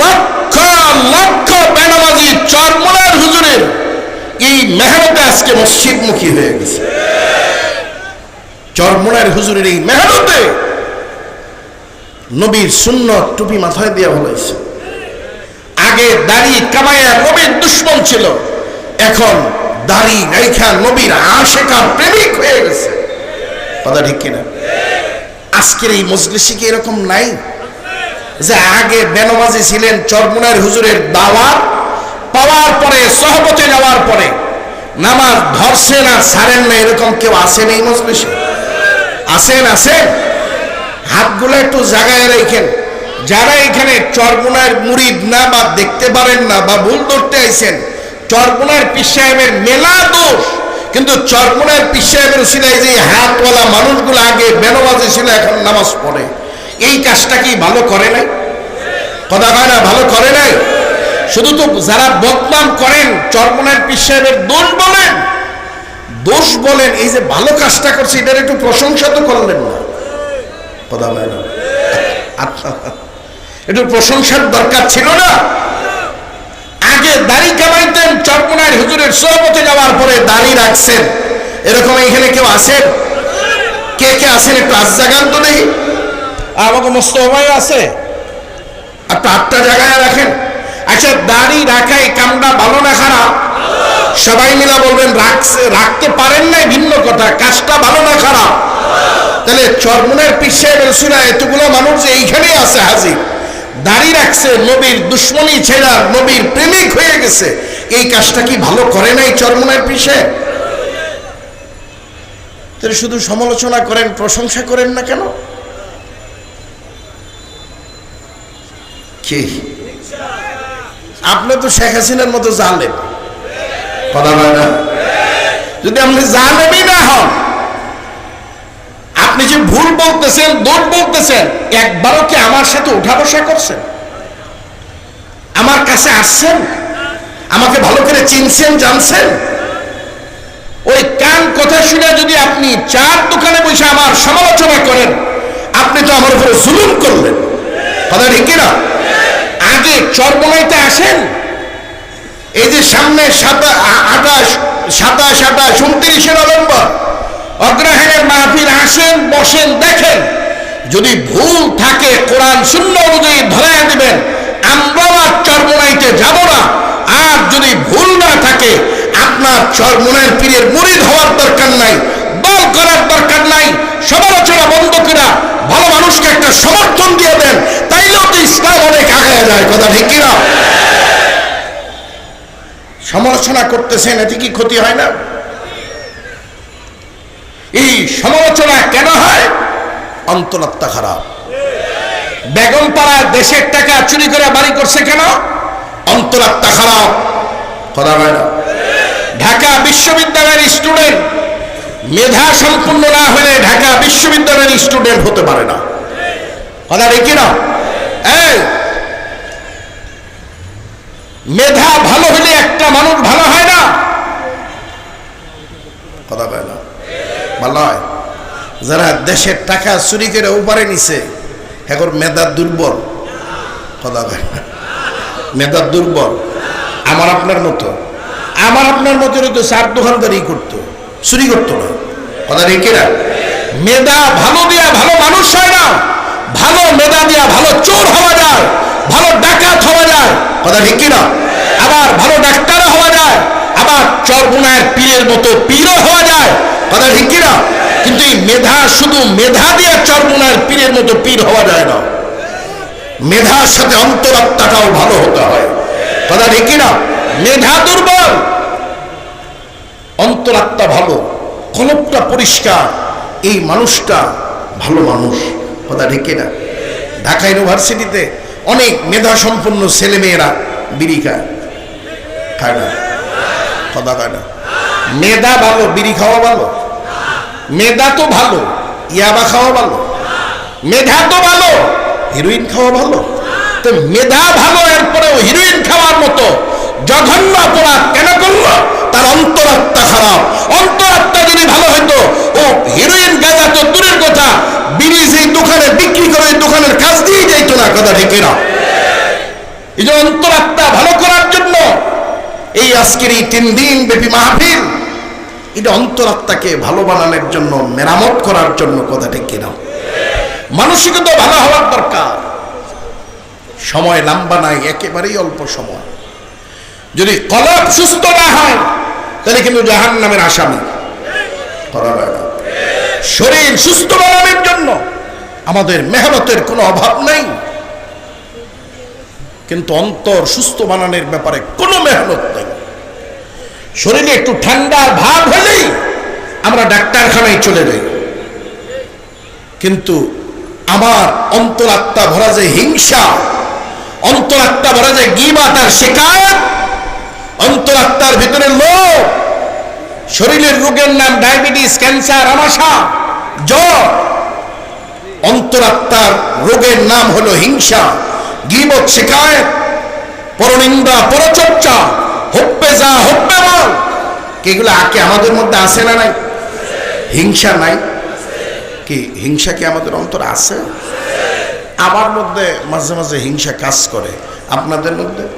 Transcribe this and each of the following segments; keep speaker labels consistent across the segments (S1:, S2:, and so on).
S1: লক্ষ লক্ষ বেনামাজি চরমনার হুজুরের এই মেহনতে আজকে মসজিদমুখী হয়ে গেছে। চরমনার হুজুরের এই মেহনতে নবীর শূন্য টুপি মাথায় দেওয়া হয়েছে। আগে দাড়ি কামাইয়া নবীর দুশ্মন ছিল, এখন দাড়ি রেখা নবীর আশেকা প্রেমিক হয়ে গেছে। কথা ঠিক কিনা? আজকের এই মজলিসে কি এরকম নাই? যে আগে বেনমাজি ছিলেন চরমুনার হুজুরের দাওয়াত পাওয়ার পরে, সহবতে যাওয়ার পরে, নামাজ ধরছেন আর ছাড়েন না, এরকম কেউ আসেন এই মজলিসে? আসেন আসেন। হাতগুলো একটু জাগায় রেখেন। যারা এখানে চরগুনার মুরিদ না বা দেখতে পারেন না বা ভুল ধরতে আইছেন চরগুনার পীর মেলা দোষ। কিন্তু চরগুনার পীর সাহেবের যে হাতওয়ালা মানুষগুলো আগে বেনবাজে ছিল, এখন নামাজ পড়ে। এই কাজটা কি ভালো করে নাই? কথা কয় না, ভালো করে নাই? শুধু তো যারা বদনাম করেন চরমনের পীর সাহেবের দোষ বলেন দোষ বলেন, এই যে ভালো কাজটা করছে, এটার একটু প্রশংসা তো করলেন না। কথা বলে না। একটু প্রশংসার দরকার ছিল না? আগে দাড়ি কামাইতেন চরমনার হুজুরের সহমতে যাওয়ার পরে দাড়ি রাখছেন। এরকম এখানে কেউ আছেন? কে কে আছেন একটু আজ জাগান তো দেখি। আমাকে মোস্তফাই আছে। আপনি আটটা জায়গায় রাখেন। আচ্ছা দাড়ি রাখাই কামটা ভালো না খারাপ? সবাই মিলা বলবেন, রাখছে, রাখতে পারেন নাই ভিন্ন কথা, কাজটা ভালো না খারাপ? তাহলে চরমনের পিছিয়ে রসুরা এতগুলো মানুষ যে এইখানেই আছে হাজির। দাড়ি রাখছে, নবীর দুশ্মনী ছেড়া নবীর প্রেমিক হয়ে গেছে। এই কাজটা কি ভালো করে নাই চরমনের পিছিয়ে শুধু সমালোচনা করেন, প্রশংসা করেন না কেন? আপনি তো শেখ হাসিনার মতো জানলেন কথা বলে না? যদি আপনি জানেনই না হন, আপনি যে ভুল বলতেছেন, দোষ বলতেছেন, একবারও কি আমার সাথে উঠা বসা করছেন? আমার কাছে আসছেন? আমাকে ভালো করে চিনছেন, জানছেন? ওই কান কথা শুনে যদি আপনি চার দোকানে বসে আমার সমালোচনা করেন, আপনি তো আমার উপরে জুলুম করলেন। কথা ঠিক না আগে চরমনাইতে আসেন, এই যে সামনে সাতাশ আঠাশ উনত্রিশে নভেম্বর, অগ্রহায়ণের মাহফিল আসেন, বসেন, দেখেন, যদি ভুল থাকে, কোরআন শূন্য অনুযায়ী ধরাই দিবেন, আমরাও আর চরমনাইতে যাব না। আর যদি ভুল না থাকে, আপনার চরমনাইয়ের পীরের মুরিদ হওয়ার দরকার নাই। দল করার দরকার নাই। সমালোচনা বন্ধ করা ভালো মানুষকে একটা সমর্থন দিয়ে দেন, তাইলেও তো ইসলাম অনেক আগায় যায়, কথা ঠিক কিনা? সমালোচনা করতেছেন, এতে কি ক্ষতি হয় না? এই সমালোচনা কেন হয়? অন্তরাত্মা খারাপ। বেগম পাড়ায় দেশের টাকা চুরি করে বাড়ি করছে কেন? অন্তরাত্মা খারাপ। কথা হয় না। ঢাকা বিশ্ববিদ্যালয়ের স্টুডেন্ট মেধা সম্পূর্ণ না হলে ঢাকা বিশ্ববিদ্যালয়ের স্টুডেন্ট হতে পারে না। কথা এই, মেধা ভালো হলে একটা মানুষ ভালো হয় না? কথা বলে না। ভালো হয়। যারা দেশের টাকা চুরি করে উপরে নিছে এখন মেধা দুর্বল। কথা বলে না। মেধা দুর্বল। আমার আপনার মতো। আমার আপনার মতো তো চার দোকানদারি করতো। চুরি করতো না। কথা রেখে না মেধা ভালো দিয়া ভালো মানুষ হয় না। ভালো মেধা দিয়া ভালো চোর হওয়া যায়। ভালো ডাকাত হওয়া যায়। কথা ঠিক না আবার ভালো ডাক্তার হওয়া যায়। আবার চরগুনায়ের পীরের মতো পীরও হওয়া যায়। কথা ঠিক না কিন্তু এই মেধা শুধু মেধা দিয়ে চরগুনায়ের পীরের মতো পীর হওয়া যায় না। মেধার সাথে অন্তরাত্মাটাও ভালো হতে হয়। কথা ঠিক না মেধা দুর্বল। অন্তরাত্মা ভালো, কলপটা পরিষ্কার, এই মানুষটা ভালো মানুষ। কথা ঢেকে না? ঢাকা ইউনিভার্সিটিতে অনেক মেধা সম্পন্ন ছেলেমেয়েরা বিড়ি খায় খায় না। কথা খায় না। মেধা ভালো, বিড়ি খাওয়া ভালো। মেধা তো ভালো, ইয়াবা খাওয়া ভালো। মেধা তো ভালো হিরোইন খাওয়া ভালো। তো মেধা ভালো, এরপরেও হিরোইন খাওয়ার মতো জঘন্য অপরাধ কেন করল? অন্তরাত্মা খারাপ। অন্তরাত্মা যদি ভালো হইতো, ও হিরোইন গাঁজা তো দূরের কথা, বিড়ি সেই দোকানে বিক্রি করে দোকানের কাজ দিয়ে যাইতো না, কথা ঠিক না এই যে অন্তরাত্মা ভালো করার জন্য, এই আজকের এই তিন দিন ব্যাপী মাহফিল এটা অন্তরাত্মাকে ভালো বানানোর জন্য, মেরামত করার জন্য কথাটা কিনা? মানসিকতা ভালো হওয়ার দরকার। সময় লম্বা নাই, একেবারেই অল্প সময়। যদি কলব সুস্থ না হয় তাহলে কিন্তু জাহান নামের আসামি। শরীর সুস্থ বানানোর জন্য আমাদের মেহনতের কোনো অভাব নেই। কিন্তু অন্তর সুস্থ বানানোর ব্যাপারে কোনো মেহনত নেই। শরীরে একটু ঠান্ডা ভাব হলেই আমরা ডাক্তারখানায় চলে যাই। কিন্তু আমার অন্তরাত্মা ভরা যে হিংসা, অন্তরাত্মা ভরা যে গিবা তার শেখায় অন্তরাত্মার ভিতরে লোভ শরীরের রোগের নাম ডায়াবেটিস, ক্যান্সার, আমাশা, জ্বর। অন্তরাত্মার রোগের নাম হলো হিংসা, গিবত শেখায় পরনিন্দা, পরচর্চা হপ্পে যা হপ্পে বল এগুলো আকে আমাদের মধ্যে আসে না নাই? হিংসা নাই? কি হিংসা কি আমাদের অন্তর আছে? আমার মধ্যে মাঝে মাঝে হিংসা কাজ করে। আপনাদের মধ্যে?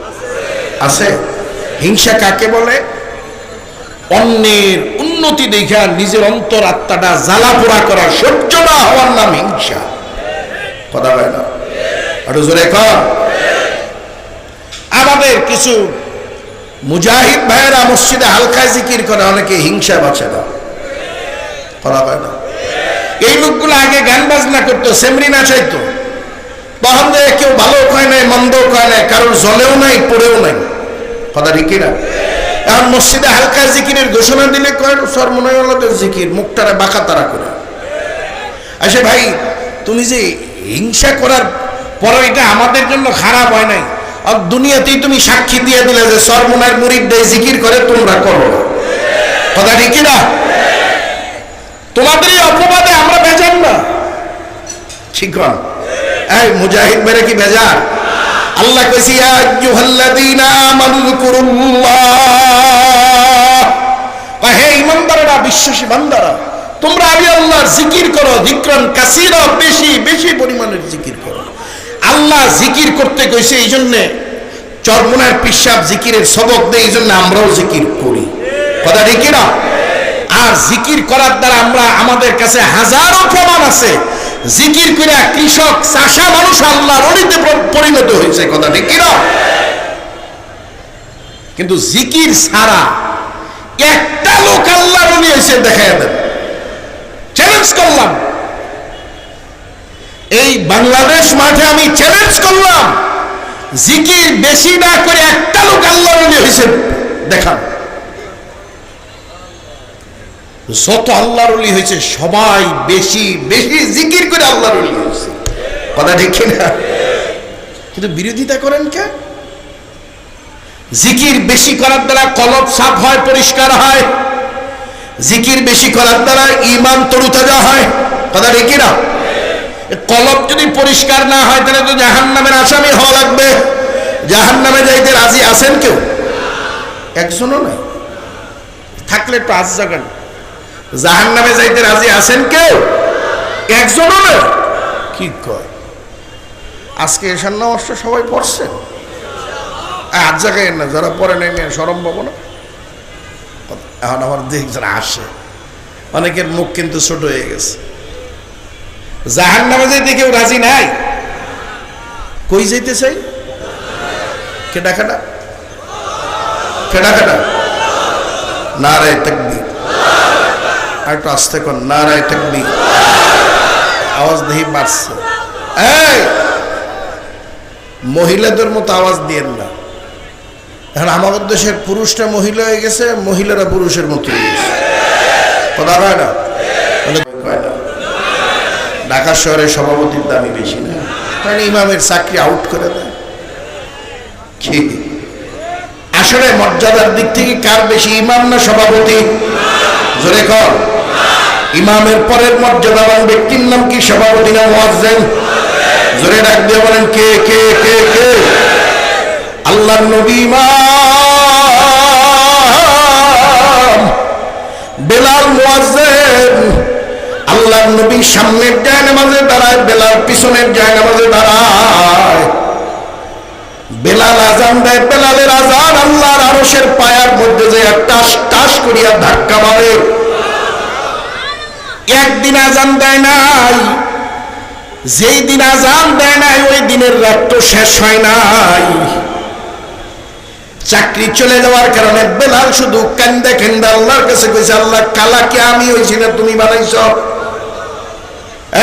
S1: আছে? হিংসা কাকে বলে? অন্যের উন্নতি দেখা নিজের অন্তর আত্মাটা জ্বালা পোড়া করা সহ্য না হওয়ার নাম হিংসা। কথা হয় না? আমাদের কিছু মুজাহিদ ভাইয়েরা মসজিদে হালকা জিকির করে, অনেকে হিংসা বাঁচে না। করা হয় না? এই লোকগুলো আগে গান বাজনা করতো, সেমরি নাচাইতো। তখন যে কেউ ভালো কয় নাই মন্দ কয় নাই, কারোর জলেও নাই, পড়েও নাই। কথা ঠিক এখন মসজিদে হালকা জিকিরের ঘোষণা দিলে কয় জিকির বাঁকা তারা করে। আসে ভাই, তুমি যে হিংসা করার এটা আমাদের জন্য খারাপ হয় নাই। আর দুনিয়াতেই তুমি সাক্ষী দিয়ে দিলে যে সরমনার মুরিদ জিকির করে, তোমরা করো কথা ঠিক না তোমাদের এই অপবাদে আমরা বেজান না। ঠিক এই মুজাহিদ মেরে কি বেজার? আল্লাহ বিশ্বাসী বান্দারা, তোমরা আল্লাহর জিকির করো বেশি বেশি পরিমাণের জিকির করো। আল্লাহ জিকির করতে কইছে, এই জন্য চরমনার পিসাব জিকিরের সবক দেয় এই জন্য আমরাও জিকির করি। কথা ঠিক না আর জিকির করার দ্বারা আমরা, আমাদের কাছে হাজারো প্রমাণ আছে। জিকির করে কৃষক, চাষা মানুষ আল্লাহর অলিতে পরিণত হয়েছে, কথা ঠিক না কিন্তু জিকির ছাড়া একটা লোক আল্লাহর অলি এসে দেখায় দেন। চ্যালেঞ্জ করলাম। এই বাংলাদেশ মাঠে আমি চ্যালেঞ্জ করলাম। জিকির বেশি না করে একটা লোক আল্লাহর অলি হয়েছে দেখান। যত আল্লাহর হয়েছে, সবাই বেশি বেশি জিকির করে আল্লাহর হয়েছে। কথা ঠিক না কিন্তু বিরোধিতা করেন কে? জিকির বেশি করার দ্বারা কলব সাফ হয়, পরিষ্কার হয়। জিকির বেশি করার দ্বারা ইমান তরুতাজা হয়। কথা ঠিক না কলব যদি পরিষ্কার না হয়, তাহলে তো জাহান নামের আসামি হওয়া লাগবে। জাহান নামে যাইতে রাজি আছেন কেউ? একজনও নাই। থাকলে একটু আজ জাগান। জাহান নামে যাইতে রাজি আছেন কেউ? একজনও না। কি কয়? আজকে এসার নামাজটা সবাই পড়ছেন। আর জায়গায় না, যারা পরে নেই সরম পাবো না। এখন আমার দেখ যারা আসে। অনেকের মুখ কিন্তু ছোট হয়ে গেছে। জাহান নামে যাইতে কেউ রাজি নাই? কই যাইতে চাই? কেডা কেডা কেডা কেডা নারায় তকবীর একটু আস্তে কর আওয়াজ বাড়ছে মহিলাদের মতো আওয়াজ দিয়েন না। এখন আমাদের দেশের পুরুষটা মহিলা হয়ে গেছে, মহিলারা পুরুষের মতো হয়ে গেছে। কথা হয় না? বলে কয় না। ঢাকা শহরে সভাপতির দামি বেশি না। কারণ ইমামের চাকরি আউট করে দেয়। কি? আসলে মর্যাদার দিক থেকে কার বেশি ইমাম না সভাপতি? জোরে কর। ইমামের পরের মর্যাদাবান ব্যক্তির নাম কি? সভাপতি না মোয়াজ্জেন? জোরে ডাক দিয়ে বলেন, কে কে কে কে? আল্লাহ নবী ইমাম। বেলাল মুয়াজ্জিন। আল্লাহ নবী সামনের যায় নামাজে দাঁড়ায়, বেলাল পিছনের যায় নামাজে দাঁড়ায়। বেলাল আজান দেয়, বেলালের আজান আল্লাহর আরশের পায়ার মধ্যে যে টাস টাস করিয়া ধাক্কা মারে। একদিন আজান দেয় নাই, যেই দিন আজান দেয় নাই, ওই দিনের রাত তো শেষ হয় নাই। চাকরি চলে যাওয়ার কারণে বেলাল শুধু কান্দে কান্দে আল্লাহর কাছে কইছে, আল্লাহ কালাকে আমি হইছি না তুমি বানাইছ?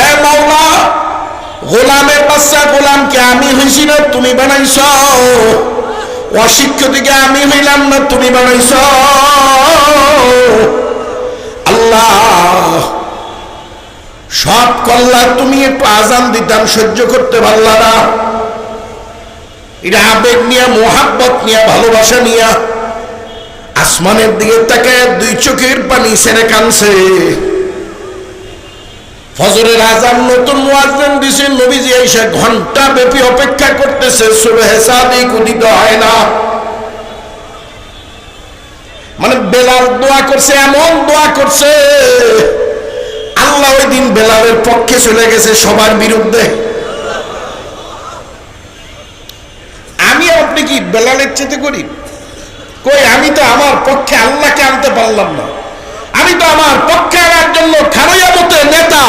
S1: এ মাওলা গোলামের বাচ্চা, গোলামকে আমি হইছি না, তুমি বানাইছ। অশিক্ষিতকে আমি হইলাম না, তুমি বানাইছ। আল্লাহ সব কল্লা তুমি একটু আজান দিতাম সহ্য করতে পারলা না। এটা আবেগ নিয়ে, মোহাব্বত নিয়ে, ভালোবাসা নিয়ে। আসমানের দিকে তাকে দুই চোখের পানি সেরে কানছে ফজরের আজান নতুন মুয়াজ্জিন দিছে, নবীজি এসে ঘণ্টা ব্যাপী অপেক্ষা করতেছে, সুবহে সাদিক উদিত হয় না। মানে বেলাল দোয়া করছে, এমন দোয়া করছে আল্লাহ ওই দিন বেলালের পক্ষে চলে গেছে সবার বিরুদ্ধে। আমি আপনি কি বেলালের চেতে করি কই, আমি তো আমার পক্ষে আল্লাহকে আনতে পারলাম না। আমি তো আমার পক্ষে আনার জন্য খারইয়া মতে নেতা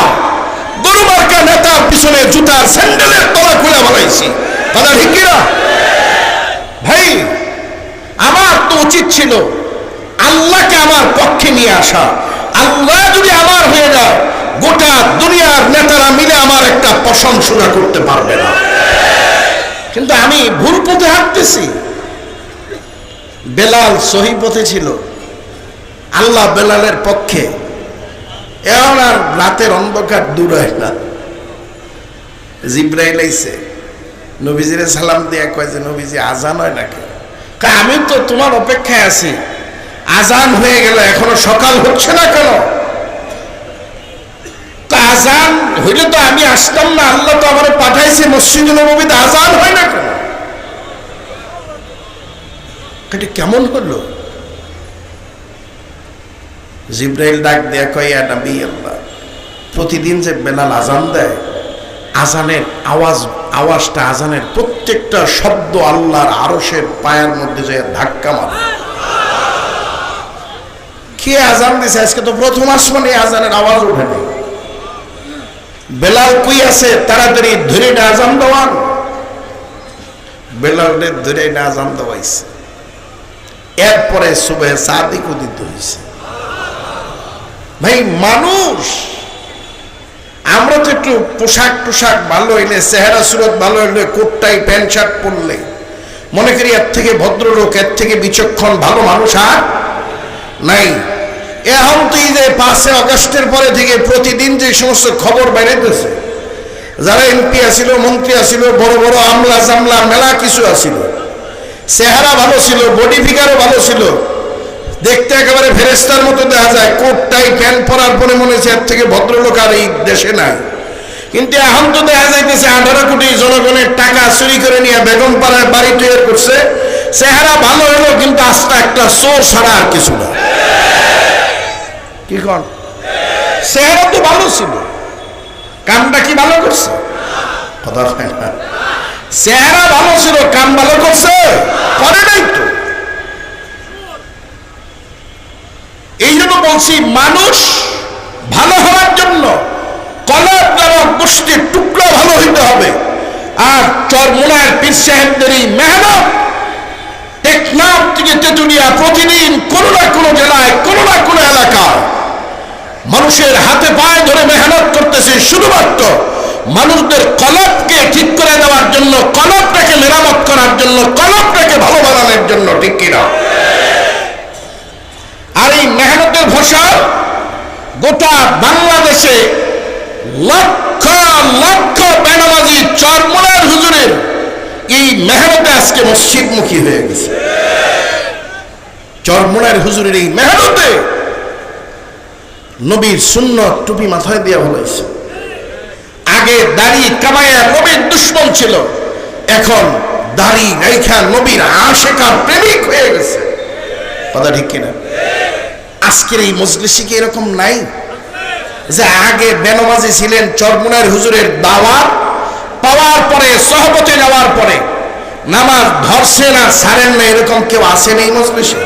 S1: গরু মার্কা নেতার পিছনে জুতার স্যান্ডেলের তলা খুলে বানাইছি। কথা ঠিক কিনা? ভাই, আমার তো উচিত ছিল আল্লাহকে আমার পক্ষে নিয়ে আসা। আল্লাহ যদি আমার হয়ে যায়, গোটা দুনিয়ার নেতারা মিলে আমার একটা প্রশংসনা করতে পারবে না। কিন্তু আমি ভুল পথে হাঁটতেছি। বেলাল সহি পথে ছিল। আল্লাহ বেলালের পক্ষে। এখন আর রাতের অন্ধকার দূর হয় না। জিব্রাইল আইছে। নবীজিরে সালাম দিয়ে কয় যে, নবীজি, আজান হয় নাকি? আমি তো তোমার অপেক্ষায় আছি। আজান হয়ে গেল, এখনও সকাল হচ্ছে না কেন? তো আজান হইলে তো আমি আসতাম না, আল্লাহ তো আমার পাঠাইছে, মসজিদ নবীতে আজান হয় না কেন? এটা কেমন হলো? জিব্রাইল ডাক দেয়া আল্লাহ, প্রতিদিন যে বেলাল আজান দেয়, আজানের আওয়াজ, আওয়াজটা আজানের প্রত্যেকটা শব্দ আল্লাহর আরশের পায়ের মধ্যে যে ধাক্কা মারে কে আজান দিছে? আজকে তো প্রথম আসমানে আজানের আওয়াজ ওঠেনি বেলাল কই আছে? তাড়াতাড়ি ধরে না আজান দেওয়ান। বেলালের ধরে না আজান দেওয়াইছে। এরপরে সুবে সাদিক উদিত হয়েছে ভাই, মানুষ, আমরা তো একটু পোশাক টোশাক ভালো হইলে, চেহারা সুরত ভালো হইলে কোটটাই প্যান্ট শার্ট পরলে, মনে করি এর থেকে ভদ্রলোক, এর থেকে বিচক্ষণ ভালো মানুষ আর নাই। এখন এই যে পাঁচে অগস্টের পরে থেকে প্রতিদিন যে সমস্ত খবর বেড়াইতেছে যারা এমপি আসিল, মন্ত্রী আসিল, বড় বড় আমলা জামলা মেলা কিছু আসিল, চেহারা ভালো ছিল, বডি ফিগারও ভালো ছিল, দেখতে একেবারে ফেরেস্তার মতো দেখা যায় কোট টাই প্যান্ট পরার পরে মনে হচ্ছে এর থেকে ভদ্রলোক আর এই দেশে নাই। কিন্তু এখন তো দেখা যাইতেছে আঠারো কোটি জনগণের টাকা চুরি করে নিয়ে বেগম পাড়ায় বাড়ি তৈরি করছে, চেহারা ভালো হলো, কিন্তু আস্তে একটা চোর ছাড়া আর কিছু না। কি কন চেহারা তো ভালো ছিল। কামটা কি ভালো করছে? চেহারা ভালো ছিল কাম ভালো করছে? করে নাই তো। এই জন্য বলছি, মানুষ ভালো হওয়ার জন্য কলব নামক গোষ্ঠীর টুকরো ভালো হইতে হবে। আর চরমোনার পীর সাহেবদের এই মেহনত টেকনাফ থেকে তেতুলিয়া প্রতিদিন কোনো না কোনো জেলায়, কোনো না কোনো এলাকায় মানুষের হাতে পায়ে ধরে মেহনত করতেছে। শুধুমাত্র মানুষদের কলবকে ঠিক করে দেওয়ার জন্য কলবটাকে মেরামত করার জন্য কলবটাকে ভালো বানানোর জন্য, ঠিক কিনা? আর এই মেহনতের ফসল গোটা বাংলাদেশে লক্ষ লক্ষ বেনামাজি চরমনার হুজুরের এই মেহনতে আজকে মসজিদমুখী হয়ে গেছে। চরমনার হুজুরের এই মেহনতে নবীর শূন্য টুপি মাথায় দেওয়া হয়েছে আগে দাড়ি কামায়া নবীর দুশ্মন ছিল, এখন দাড়ি রেখা নবীর আশেকার প্রেমিক হয়ে গেছে। কথা ঠিক কিনা? আজকের এই মজলিসে কি এরকম নাই? যে আগে বেনমাজি ছিলেন চরমুনার হুজুরের দাওয়াত, পাওয়ার পরে, সহবতে যাওয়ার পরে, নামাজ ধরছে না, ছাড়েন না, এরকম কেউ আসেন এই মজলিসে?